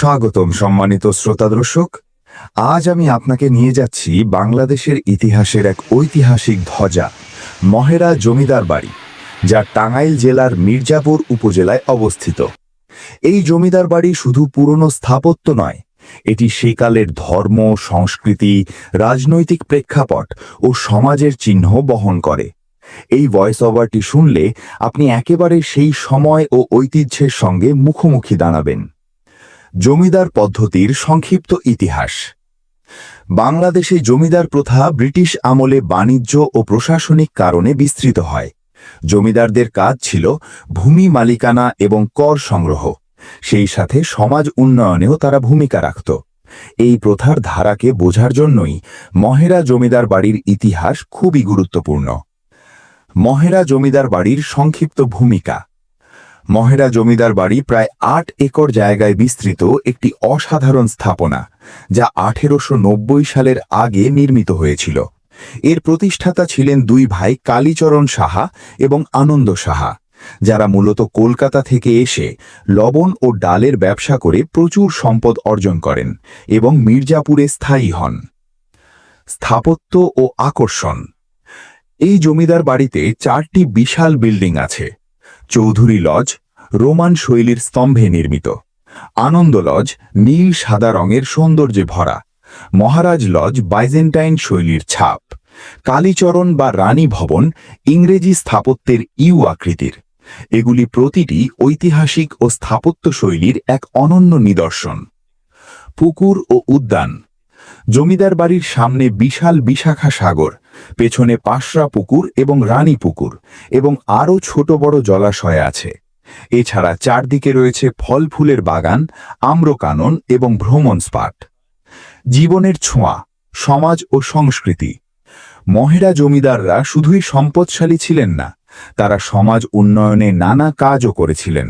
স্বাগতম, সম্মানিত শ্রোতা দর্শক। আজ আমি আপনাকে নিয়ে যাচ্ছি বাংলাদেশের ইতিহাসের এক ঐতিহাসিক ধ্বজা, মহেরা জমিদার বাড়ি, যা টাঙ্গাইল জেলার মির্জাপুর উপজেলায় অবস্থিত। এই জমিদার বাড়ি শুধু পুরনো স্থাপত্য নয়, এটি সেকালের ধর্ম, সংস্কৃতি, রাজনৈতিক প্রেক্ষাপট ও সমাজের চিহ্ন বহন করে। এই ভয়েস ওভারটি শুনলে আপনি একেবারে সেই সময় ও ঐতিহ্যের সঙ্গে মুখোমুখি দাঁড়াবেন। জমিদার পদ্ধতির সংক্ষিপ্ত ইতিহাস। বাংলাদেশে জমিদার প্রথা ব্রিটিশ আমলে বাণিজ্য ও প্রশাসনিক কারণে বিস্তৃত হয়। জমিদারদের কাজ ছিল ভূমি মালিকানা এবং কর সংগ্রহ। সেই সাথে সমাজ উন্নয়নেও তারা ভূমিকা রাখত। এই প্রথার ধারাকে বোঝার জন্যই মহেরা জমিদার বাড়ির ইতিহাস খুবই গুরুত্বপূর্ণ। মহেরা জমিদার বাড়ির সংক্ষিপ্ত ভূমিকা। মহেরা জমিদার বাড়ি প্রায় আট একর জায়গায় বিস্তৃত একটি অসাধারণ স্থাপনা, যা আঠেরোশো নব্বই সালের আগে নির্মিত হয়েছিল। এর প্রতিষ্ঠাতা ছিলেন দুই ভাই কালীচরণ সাহা এবং আনন্দ সাহা, যারা মূলত কলকাতা থেকে এসে লবণ ও ডালের ব্যবসা করে প্রচুর সম্পদ অর্জন করেন এবং মির্জাপুরে স্থায়ী হন। স্থাপত্য ও আকর্ষণ। এই জমিদার বাড়িতে চারটি বিশাল বিল্ডিং আছে। চৌধুরী লজ রোমান শৈলীর স্তম্ভে নির্মিত। আনন্দ লজ নীল সাদা রঙের সৌন্দর্যে ভরা। মহারাজ লজ বাইজেন্টাইন শৈলীর ছাপ। কালীচরণ বা রানী ভবন ইংরেজি স্থাপত্যের ইউ আকৃতির। এগুলি প্রতিটি ঐতিহাসিক ও স্থাপত্য শৈলীর এক অনন্য নিদর্শন। পুকুর ও উদ্যান। জমিদার বাড়ির সামনে বিশাল বিশাখা সাগর। পেছনে পাশরা পুকুর এবং রানী পুকুর এবং আরও ছোট বড় জলাশয় আছে। এছাড়া চারদিকে রয়েছে ফল ফুলের বাগান, আম্রকানন এবং ভ্রমণ স্পাট। জীবনের ছোঁয়া, সমাজ ও সংস্কৃতি। মহেরা জমিদাররা শুধুই সম্পদশালী ছিলেন না, তারা সমাজ উন্নয়নে নানা কাজও করেছিলেন।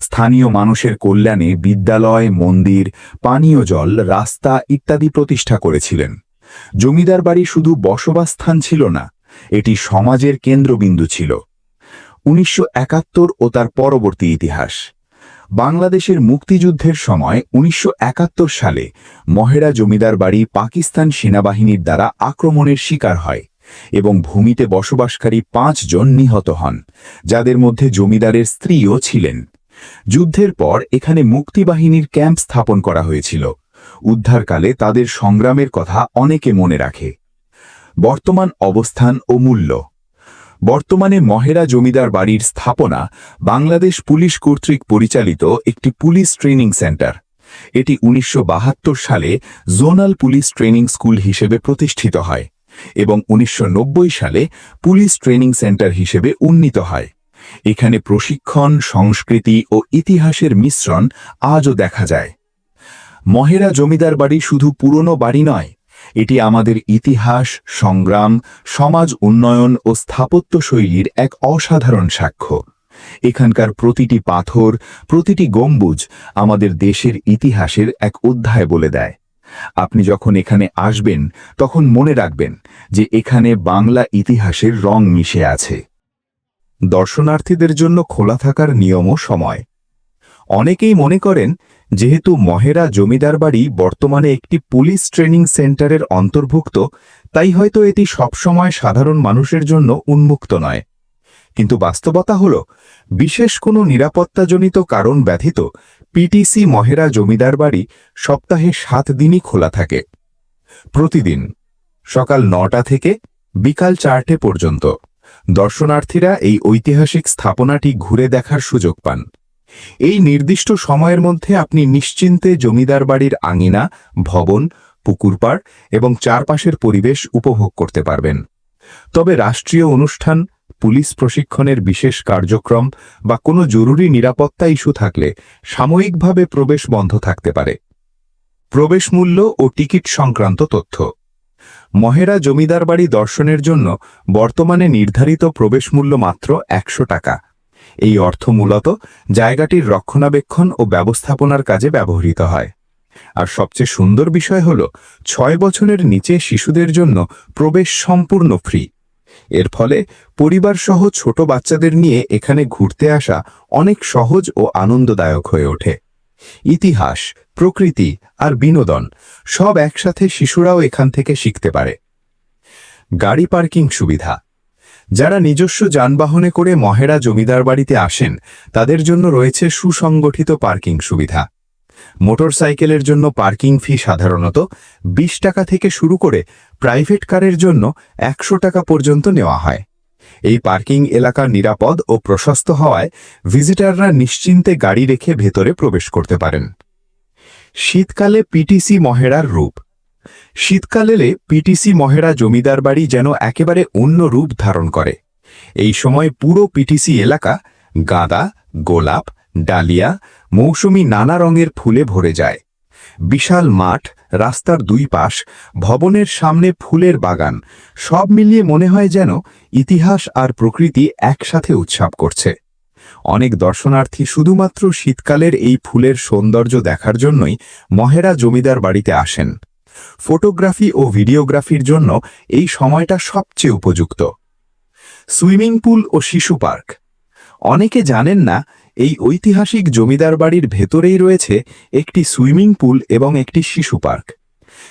স্থানীয় মানুষের কল্যাণে বিদ্যালয়, মন্দির, পানীয় জল, রাস্তা ইত্যাদি প্রতিষ্ঠা করেছিলেন। জমিদার বাড়ি শুধু বসবাসস্থান ছিল না, এটি সমাজের কেন্দ্রবিন্দু ছিল। উনিশশো একাত্তর ও তার পরবর্তী ইতিহাস। বাংলাদেশের মুক্তিযুদ্ধের সময় উনিশশো একাত্তর সালে মহেরা জমিদার বাড়ি পাকিস্তান সেনাবাহিনীর দ্বারা আক্রমণের শিকার হয় এবং ভূমিতে বসবাসকারী পাঁচজন নিহত হন, যাদের মধ্যে জমিদারের স্ত্রীও ছিলেন। যুদ্ধের পর এখানে মুক্তিবাহিনীর ক্যাম্প স্থাপন করা হয়েছিল। উদ্ধারকালে তাদের সংগ্রামের কথা অনেকে মনে রাখে। বর্তমান অবস্থান ও মূল্য। বর্তমানে মহেরা জমিদার বাড়ির স্থাপনা বাংলাদেশ পুলিশ কর্তৃক পরিচালিত একটি পুলিশ ট্রেনিং সেন্টার। এটি উনিশশো বাহাত্তর সালে জোনাল পুলিশ ট্রেনিং স্কুল হিসেবে প্রতিষ্ঠিত হয় এবং উনিশশো নব্বই সালে পুলিশ ট্রেনিং সেন্টার হিসেবে উন্নীত হয়। এখানে প্রশিক্ষণ, সংস্কৃতি ও ইতিহাসের মিশ্রণ আজও দেখা যায়। মহেরা জমিদার বাড়ি শুধু পুরনো বাড়ি নয়, এটি আমাদের ইতিহাস, সংগ্রাম, সমাজ উন্নয়ন ও স্থাপত্য শৈলীর এক অসাধারণ সাক্ষ্য। এখানকার প্রতিটি পাথর, প্রতিটি গম্বুজ আমাদের দেশের ইতিহাসের এক অধ্যায় বলে দেয়। আপনি যখন এখানে আসবেন, তখন মনে রাখবেন যে এখানে বাংলা ইতিহাসের রং মিশে আছে। দর্শনার্থীদের জন্য খোলা থাকার নিয়মও সময়। অনেকেই মনে করেন যেহেতু মহেরা জমিদার বাড়ি বর্তমানে একটি পুলিশ ট্রেনিং সেন্টারের অন্তর্ভুক্ত, তাই হয়তো এটি সবসময় সাধারণ মানুষের জন্য উন্মুক্ত নয়। কিন্তু বাস্তবতা হল, বিশেষ কোনো নিরাপত্তাজনিত কারণ ব্যথিত পিটিসি মহেরা জমিদার বাড়ি সপ্তাহে সাত দিনই খোলা থাকে। প্রতিদিন সকাল নটা থেকে বিকাল চারটে পর্যন্ত দর্শনার্থীরা এই ঐতিহাসিক স্থাপনাটি ঘুরে দেখার সুযোগ পান। এই নির্দিষ্ট সময়ের মধ্যে আপনি নিশ্চিন্তে জমিদার বাড়ির আঙিনা, ভবন পুকুরপাড় এবং চারপাশের পরিবেশ উপভোগ করতে পারবেন। তবে রাষ্ট্রীয় অনুষ্ঠান, পুলিশ প্রশিক্ষণের বিশেষ কার্যক্রম বা কোনো জরুরি নিরাপত্তা ইস্যু থাকলে সাময়িকভাবে প্রবেশ বন্ধ থাকতে পারে। প্রবেশ মূল্য ও টিকিট সংক্রান্ত তথ্য। মহেরা জমিদার বাড়ি দর্শনের জন্য বর্তমানে নির্ধারিত প্রবেশ মূল্য মাত্র একশো টাকা। এই অর্থ মূলত জায়গাটির রক্ষণাবেক্ষণ ও ব্যবস্থাপনার কাজে ব্যবহৃত হয়। আর সবচেয়ে সুন্দর বিষয় হল, ছয় বছরের নিচে শিশুদের জন্য প্রবেশ সম্পূর্ণ ফ্রি। এর ফলে পরিবারসহ ছোট বাচ্চাদের নিয়ে এখানে ঘুরতে আসা অনেক সহজ ও আনন্দদায়ক হয়ে ওঠে। ইতিহাস, প্রকৃতি আর বিনোদন সব একসাথে শিশুরাও এখান থেকে শিখতে পারে। গাড়ি পার্কিং সুবিধা। যারা নিজস্ব যানবাহনে করে মহেরা জমিদার বাড়িতে আসেন, তাদের জন্য রয়েছে সুসংগঠিত পার্কিং সুবিধা। মোটরসাইকেলের জন্য পার্কিং ফি সাধারণত ২০ টাকা থেকে শুরু করে প্রাইভেট কারের জন্য একশো টাকা পর্যন্ত নেওয়া হয়। এই পার্কিং এলাকা নিরাপদ ও প্রশস্ত হওয়ায় ভিজিটাররা নিশ্চিন্তে গাড়ি রেখে ভেতরে প্রবেশ করতে পারেন। শীতকালে পিটিসি মহেরার রূপ। শীতকালে পিটিসি মহেরা জমিদার বাড়ি যেন একেবারে অন্য রূপ ধারণ করে। এই সময় পুরো পিটিসি এলাকা গাঁদা, গোলাপ, ডালিয়া, মৌসুমি নানা রঙের ফুলে ভরে যায়। বিশাল মাঠ, রাস্তার দুই পাশ, ভবনের সামনে ফুলের বাগান, সব মিলিয়ে মনে হয় যেন ইতিহাস আর প্রকৃতি একসাথে উৎসব করছে। অনেক দর্শনার্থী শুধুমাত্র শীতকালের এই ফুলের সৌন্দর্য দেখার জন্যই মহেরা জমিদার বাড়িতে আসেন। ফটোগ্রাফি ও ভিডিওগ্রাফির জন্য এই সময়টা সবচেয়ে উপযুক্ত। সুইমিং পুল ও শিশু পার্ক। অনেকে জানেন না, এই ঐতিহাসিক জমিদার বাড়ির ভেতরেই রয়েছে একটি সুইমিং পুল এবং একটি শিশু পার্ক।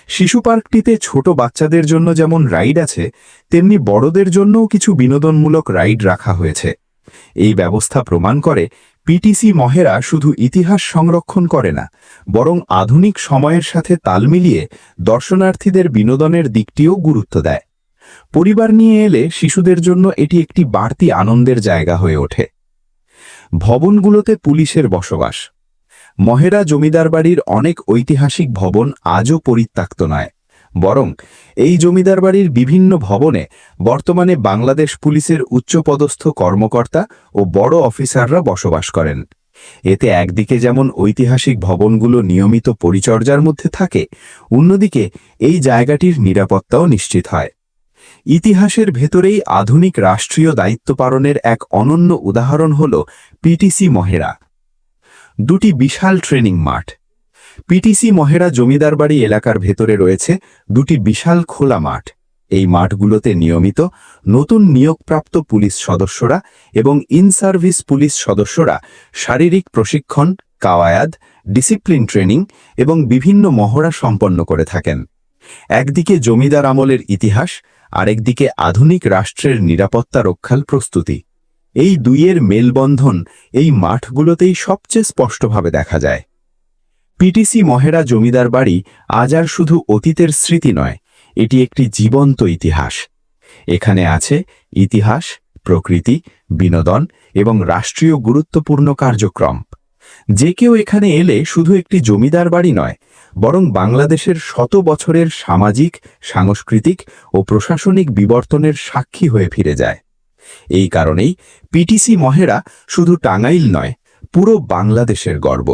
শিশু পার্কটিতে ছোট বাচ্চাদের জন্য যেমন রাইড আছে, তেমনি বড়দের জন্যও কিছু বিনোদনমূলক রাইড রাখা হয়েছে। এই ব্যবস্থা প্রমাণ করে পিটিসি মহেরা শুধু ইতিহাস সংরক্ষণ করে না, বরং আধুনিক সময়ের সাথে তাল মিলিয়ে দর্শনার্থীদের বিনোদনের দিকটিও গুরুত্ব দেয়। পরিবার নিয়ে এলে শিশুদের জন্য এটি একটি বাড়তি আনন্দের জায়গা হয়ে ওঠে। ভবনগুলোতে পুলিশের বসবাস। মহেরা জমিদার বাড়ির অনেক ঐতিহাসিক ভবন আজও পরিত্যক্ত নয়। বরং এই জমিদার বাড়ির বিভিন্ন ভবনে বর্তমানে বাংলাদেশ পুলিশের উচ্চপদস্থ কর্মকর্তা ও বড় অফিসাররা বসবাস করেন। এতে একদিকে যেমন ঐতিহাসিক ভবনগুলো নিয়মিত পরিচর্যার মধ্যে থাকে, অন্যদিকে এই জায়গাটির নিরাপত্তাও নিশ্চিত হয়। ইতিহাসের ভেতরেই আধুনিক রাষ্ট্রীয় দায়িত্ব পালনের এক অনন্য উদাহরণ হল পিটিসি মহেরা। দুটি বিশাল ট্রেনিং মাঠ। পিটিসি মহেরা জমিদার বাড়ি এলাকার ভেতরে রয়েছে দুটি বিশাল খোলা মাঠ। এই মাঠগুলোতে নিয়মিত নতুন নিয়োগপ্রাপ্ত পুলিশ সদস্যরা এবং ইন সার্ভিস পুলিশ সদস্যরা শারীরিক প্রশিক্ষণ, কাওয়ায়াদ, ডিসিপ্লিন ট্রেনিং এবং বিভিন্ন মহড়া সম্পন্ন করে থাকেন। একদিকে জমিদার আমলের ইতিহাস, আরেকদিকে আধুনিক রাষ্ট্রের নিরাপত্তা রক্ষার প্রস্তুতি। এই দুইয়ের মেলবন্ধন এই মাঠগুলোতেই সবচেয়ে স্পষ্টভাবে দেখা যায়। পিটিসি মহেরা জমিদার বাড়ি আজ আর শুধু অতীতের স্মৃতি নয়, এটি একটি জীবন্ত ইতিহাস। এখানে আছে ইতিহাস, প্রকৃতি, বিনোদন এবং রাষ্ট্রীয় গুরুত্বপূর্ণ কার্যক্রম। যে কেউ এখানে এলে শুধু একটি জমিদার বাড়ি নয়, বরং বাংলাদেশের শত বছরের সামাজিক, সাংস্কৃতিক ও প্রশাসনিক বিবর্তনের সাক্ষী হয়ে ফিরে যায়। এই কারণেই পিটিসি মহেরা শুধু টাঙ্গাইল নয়, পুরো বাংলাদেশের গর্ব।